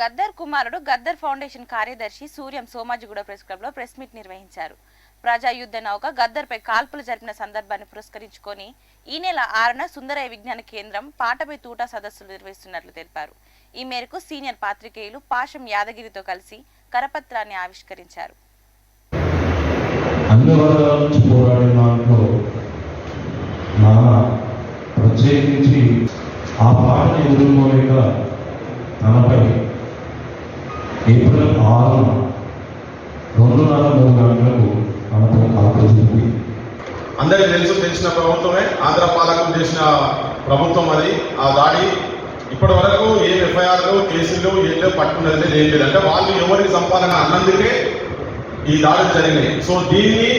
గద్దర్ కుమారుడు గద్దర్ ఫౌండేషన్ కార్యదర్శి సూర్యం సోమాజిగూడ ప్రెస్ క్లబ్లో ప్రెస్ మీట్ నిర్వహించారు. ప్రజాయుద్ధ నౌక గద్దర్పై కాల్పులు జరిపిన సందర్భాన్ని పురస్కరించుకొని ఈ నెల ఆరున సుందరయ్య విజ్ఞాన కేంద్రం పాటపై తూటా సదస్సులు నిర్వహిస్తున్నట్లు తెలిపారు. ఈ మేరకు సీనియర్ పాత్రికేయులు పాషం యాదగిరితో కలిసి కరపత్రాన్ని ఆవిష్కరించారు. ప్రత్యేకించి ఆ తనపై ఏప్రిల్ రెండున్నర మూడు గంటలకు అందరికీ తెలుసు తెలిసిన ప్రభుత్వమే. ఆంధ్ర పాలకం చేసిన ప్రభుత్వం అది. ఆ దాడి ఇప్పటి వరకు ఏం ఎఫ్ఐఆర్లు కేసులు ఏం లేవు పట్టుకున్నది లేదు ఏం లేదు అంటే వాళ్ళు ఎవరికి సంపాదన అన్నందుకే ఈ దాడులు జరిగినాయి. సో దీన్ని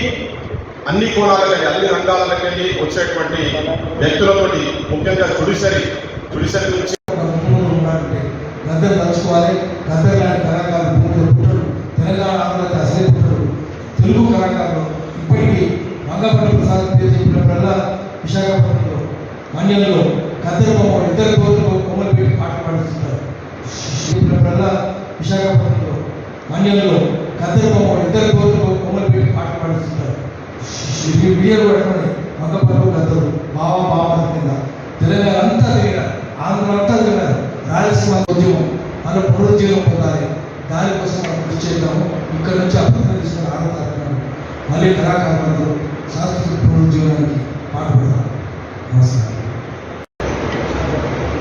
అన్ని కోణాలకి అన్ని రంగాలకి వెళ్ళి వచ్చేటువంటి వ్యక్తులతోటి ముఖ్యంగా జుడిషరీ జుడిషరీ నుంచి తెలుగు కళాకారులు ఇప్పటికీ మంగపల్లి ప్రసాద్ పేరు చెప్పినప్పుడల్లా విశాఖపట్నంలో మన్యంలో గద్దరు బొమ్మలు ఇద్దరు కోరులు బొమ్మలు పెట్టి పాట పాడిస్తుంటారు చెప్పినప్పుడల్లా విశాఖపట్నంలో మన్యంలో గద్దరు బొమ్మలు ఇద్దరు కోరులు బొమ్మలు పెట్టి పాట పాడిస్తుంటారు వీడియోలు పెట్టుకొని మంగపల్లి గద్దరు బావ బావ కింద. తెలంగాణ అంతా తిరిగారు ఆంధ్ర అంతా తిరిగారు రాయలసీమ ఉద్యమం మన పునరుజ్జీవం పొందాలి. దానికోసం మనం కృషి చేద్దాము. ఇక్కడ నుంచి అభివృద్ధి తీసుకుని ఆడతారు మళ్ళీ కళాకారులు సాంస్కృతిక పునరుజ్జీవనానికి పాటుపడదాం నమస్కారం